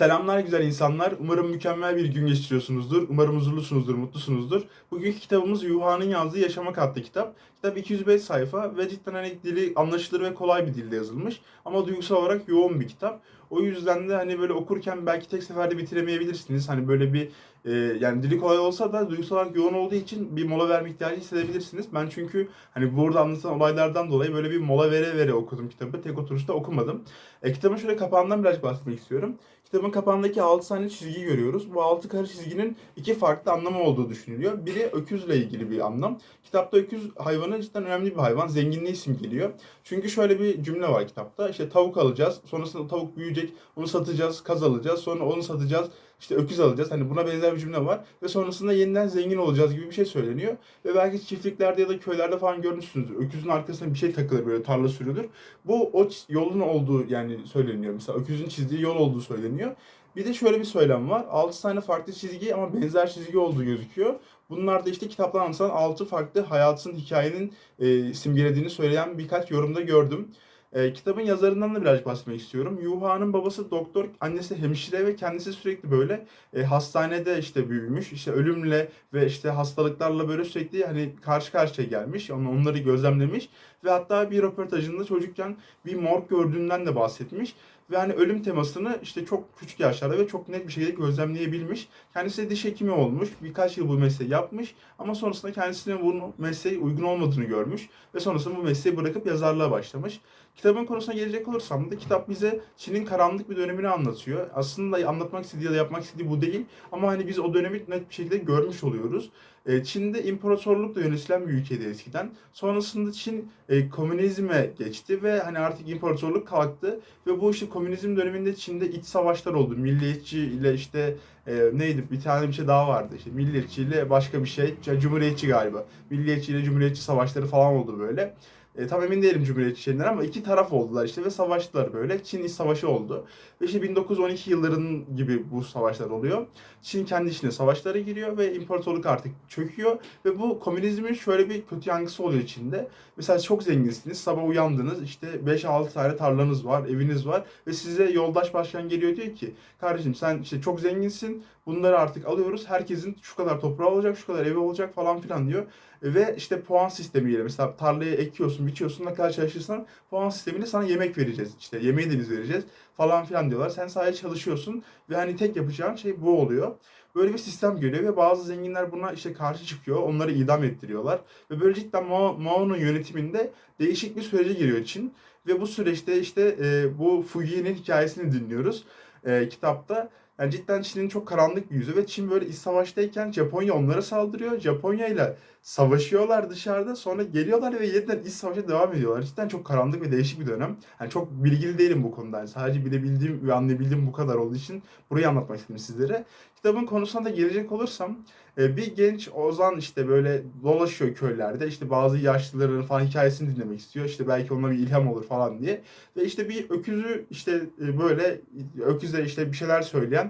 Selamlar güzel insanlar. Umarım mükemmel bir gün geçiriyorsunuzdur. Umarım huzurlusunuzdur, mutlusunuzdur. Bugünkü kitabımız Yuha'nın yazdığı Yaşamak adlı kitap. Kitap 205 sayfa ve cidden hani dili anlaşılır ve kolay bir dilde yazılmış. Ama duygusal olarak yoğun bir kitap. O yüzden de hani böyle okurken belki tek seferde bitiremeyebilirsiniz. Hani böyle bir e, yani dili kolay olsa da duygusal olarak yoğun olduğu için bir mola verme ihtiyacı hissedebilirsiniz. Ben çünkü hani burada anlatılan olaylardan dolayı böyle bir mola vere vere okudum kitabı. Tek oturuşta okumadım. E, kitabın şöyle kapağından biraz bahsetmek istiyorum. Kitabın kapağındaki 6 tane çizgi görüyoruz. Bu 6 kare çizginin iki farklı anlamı olduğu düşünülüyor. Biri öküzle ilgili bir anlam. Kitapta öküz hayvanı cidden önemli bir hayvan. Zenginliği simgeliyor. Çünkü şöyle bir cümle var kitapta. İşte tavuk alacağız. Sonrasında tavuk büyüyecek. Onu satacağız. Kaz alacağız. Sonra onu satacağız. İşte öküz alacağız. Hani buna benzer bir cümle var. Ve sonrasında yeniden zengin olacağız gibi bir şey söyleniyor. Ve belki çiftliklerde ya da köylerde falan görmüşsünüzdür. Öküzün arkasına bir şey takılır böyle tarla sürülür. Bu o yolun olduğu yani söyleniyor. Mesela öküzün çizdiği yol olduğu söyleniyor. Bir de şöyle bir söylem var. 6 tane farklı çizgi ama benzer çizgi olduğu gözüküyor. Bunlar da işte kitapta anlatılan 6 farklı hayatın, hikayenin e, simgelediğini söyleyen birkaç yorumda gördüm. E, kitabın yazarından da birazcık bahsetmek istiyorum. Yuha'nın babası doktor, annesi hemşire ve kendisi sürekli böyle e, hastanede işte büyümüş. İşte ölümle ve işte hastalıklarla böyle sürekli hani karşı karşıya gelmiş. On- Onları gözlemlemiş ve hatta bir röportajında çocukken bir morg gördüğünden de bahsetmiş. Ve hani ölüm temasını işte çok küçük yaşlarda ve çok net bir şekilde gözlemleyebilmiş. Kendisi de diş hekimi olmuş. Birkaç yıl bu mesleği yapmış. Ama sonrasında kendisine bu mesleği uygun olmadığını görmüş. Ve sonrasında bu mesleği bırakıp yazarlığa başlamış. Kitabın konusuna gelecek olursam da kitap bize Çin'in karanlık bir dönemini anlatıyor. Aslında anlatmak istediği ya da yapmak istediği bu değil. Ama hani biz o dönemi net bir şekilde görmüş oluyoruz. Çin'de imparatorlukla yönetilen bir ülkeydi eskiden. Sonrasında Çin e, komünizme geçti ve hani artık imparatorluk kalktı. Ve bu işte komünizm döneminde Çin'de iç savaşlar oldu. Milliyetçi ile işte e, neydi bir tane bir şey daha vardı. İşte milliyetçi ile başka bir şey. Cumhuriyetçi galiba. Milliyetçi ile cumhuriyetçi savaşları falan oldu böyle. E, tam emin değilim Cumhuriyetçi şeyinden ama iki taraf oldular işte ve savaştılar böyle. Çin İç Savaşı oldu. Ve işte 1912 yılların gibi bu savaşlar oluyor. Çin kendi içine savaşlara giriyor ve imparatorluk artık çöküyor. Ve bu komünizmin şöyle bir kötü yankısı oluyor Çin'de. Mesela çok zenginsiniz, sabah uyandınız, işte 5-6 tane tarlanız var, eviniz var ve size yoldaş başkan geliyor diyor ki kardeşim sen işte çok zenginsin, bunları artık alıyoruz, herkesin şu kadar toprağı olacak, şu kadar evi olacak falan filan diyor. Ve işte puan sistemi geliyor. Mesela tarlayı ekiyorsun, biçiyorsun, ne kadar çalışırsan puan sistemiyle sana yemek vereceğiz. İşte yemeği de biz vereceğiz falan filan diyorlar. Sen sadece çalışıyorsun ve hani tek yapacağın şey bu oluyor. Böyle bir sistem geliyor ve bazı zenginler buna işte karşı çıkıyor. Onları idam ettiriyorlar. Ve böyle cidden Mao, Mao'nun yönetiminde değişik bir sürece giriyor Çin. Ve bu süreçte işte e, bu Fuji'nin hikayesini dinliyoruz e, kitapta. Yani cidden Çin'in çok karanlık bir yüzü ve Çin böyle iç savaştayken Japonya onlara saldırıyor. Japonya ile savaşıyorlar dışarıda sonra geliyorlar ve yeniden iç savaşa devam ediyorlar. Cidden çok karanlık ve değişik bir dönem. Yani çok bilgili değilim bu konuda. Yani sadece bilebildiğim ve anlayabildiğim bu kadar olduğu için burayı anlatmak istedim sizlere. Kitabın konusuna da gelecek olursam e, bir genç Ozan işte böyle dolaşıyor köylerde. İşte bazı yaşlıların falan hikayesini dinlemek istiyor. İşte belki ona bir ilham olur falan diye. Ve işte bir öküzü işte e, böyle öküze işte bir şeyler söyleyen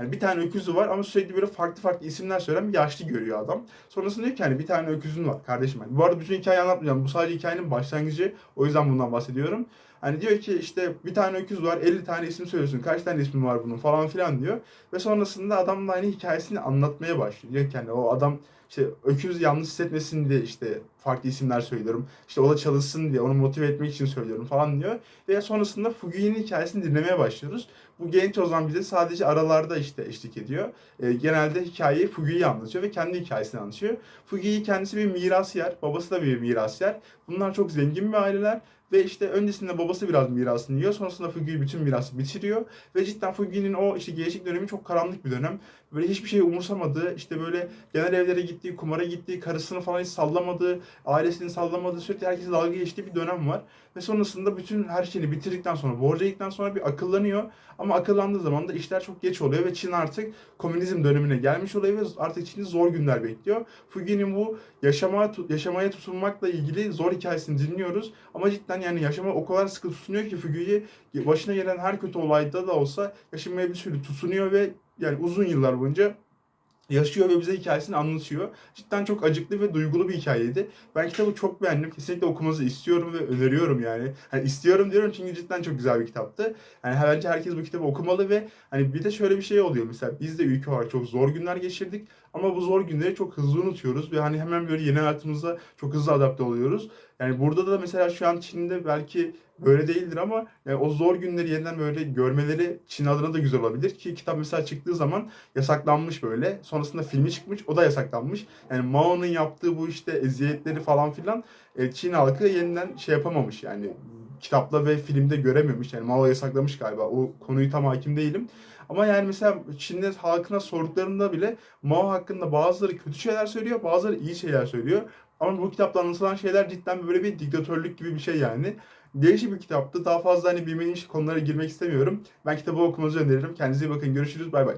yani bir tane öküzü var ama sürekli böyle farklı farklı isimler söyleyen bir yaşlı görüyor adam. Sonrasında diyor ki hani bir tane öküzün var kardeşim. Yani bu arada bütün hikayeyi anlatmayacağım. Bu sadece hikayenin başlangıcı. O yüzden bundan bahsediyorum. Hani diyor ki işte bir tane öküz var 50 tane isim söylüyorsun. Kaç tane ismin var bunun falan filan diyor. Ve sonrasında adam da aynı hikayesini anlatmaya başlıyor. Diyor ki hani o adam işte öküz yanlış hissetmesin diye işte farklı isimler söylüyorum. İşte o da çalışsın diye onu motive etmek için söylüyorum falan diyor. Ve sonrasında Fugi'nin hikayesini dinlemeye başlıyoruz. Bu genç Ozan bize sadece aralarda işte eşlik ediyor. E, genelde hikayeyi Fugi'yi anlatıyor ve kendi hikayesini anlatıyor. Fugi'yi kendisi bir mirasyer, babası da bir mirasyer. Bunlar çok zengin bir aileler ve işte öncesinde babası biraz mirasını yiyor. Sonrasında Fugi bütün mirası bitiriyor. Ve cidden Fugi'nin o işte gençlik dönemi çok karanlık bir dönem. Böyle hiçbir şeyi umursamadığı, işte böyle genel evlere gittiği, kumara gittiği, karısını falan hiç sallamadığı, ailesini sallamadığı, sürekli herkese dalga geçtiği bir dönem var. Ve sonrasında bütün her şeyini bitirdikten sonra, borca gittikten sonra bir akıllanıyor. Ama akıllandığı zaman da işler çok geç oluyor ve Çin artık komünizm dönemine gelmiş oluyor ve artık Çin'i zor günler bekliyor. Fugi'nin bu yaşama, yaşamaya tutunmakla ilgili zor hikayesini dinliyoruz. Ama cidden yani yaşama o kadar sıkı tutunuyor ki Fugi'yi başına gelen her kötü olayda da olsa yaşamaya bir sürü tutunuyor ve yani uzun yıllar boyunca yaşıyor ve bize hikayesini anlatıyor. Cidden çok acıklı ve duygulu bir hikayeydi. Ben kitabı çok beğendim. Kesinlikle okumanızı istiyorum ve öneriyorum yani. Hani istiyorum diyorum çünkü cidden çok güzel bir kitaptı. Yani bence herkes bu kitabı okumalı ve hani bir de şöyle bir şey oluyor mesela biz de ülke olarak çok zor günler geçirdik ama bu zor günleri çok hızlı unutuyoruz ve hani hemen böyle yeni hayatımıza çok hızlı adapte oluyoruz. Yani burada da mesela şu an Çin'de belki böyle değildir ama yani o zor günleri yeniden böyle görmeleri Çin adına da güzel olabilir ki kitap mesela çıktığı zaman yasaklanmış böyle. Sonrasında filmi çıkmış o da yasaklanmış. Yani Mao'nun yaptığı bu işte eziyetleri falan filan e, Çin halkı yeniden şey yapamamış yani kitapla ve filmde görememiş. Yani Mao yasaklamış galiba. O konuyu tam hakim değilim. Ama yani mesela Çin'de halkına sorduklarında bile Mao hakkında bazıları kötü şeyler söylüyor, bazıları iyi şeyler söylüyor. Ama bu kitapta anlatılan şeyler cidden böyle bir diktatörlük gibi bir şey yani. Değişik bir kitaptı. Daha fazla hani bilmediğim konulara girmek istemiyorum. Ben kitabı okumanızı öneririm. Kendinize iyi bakın. Görüşürüz. Bay bay.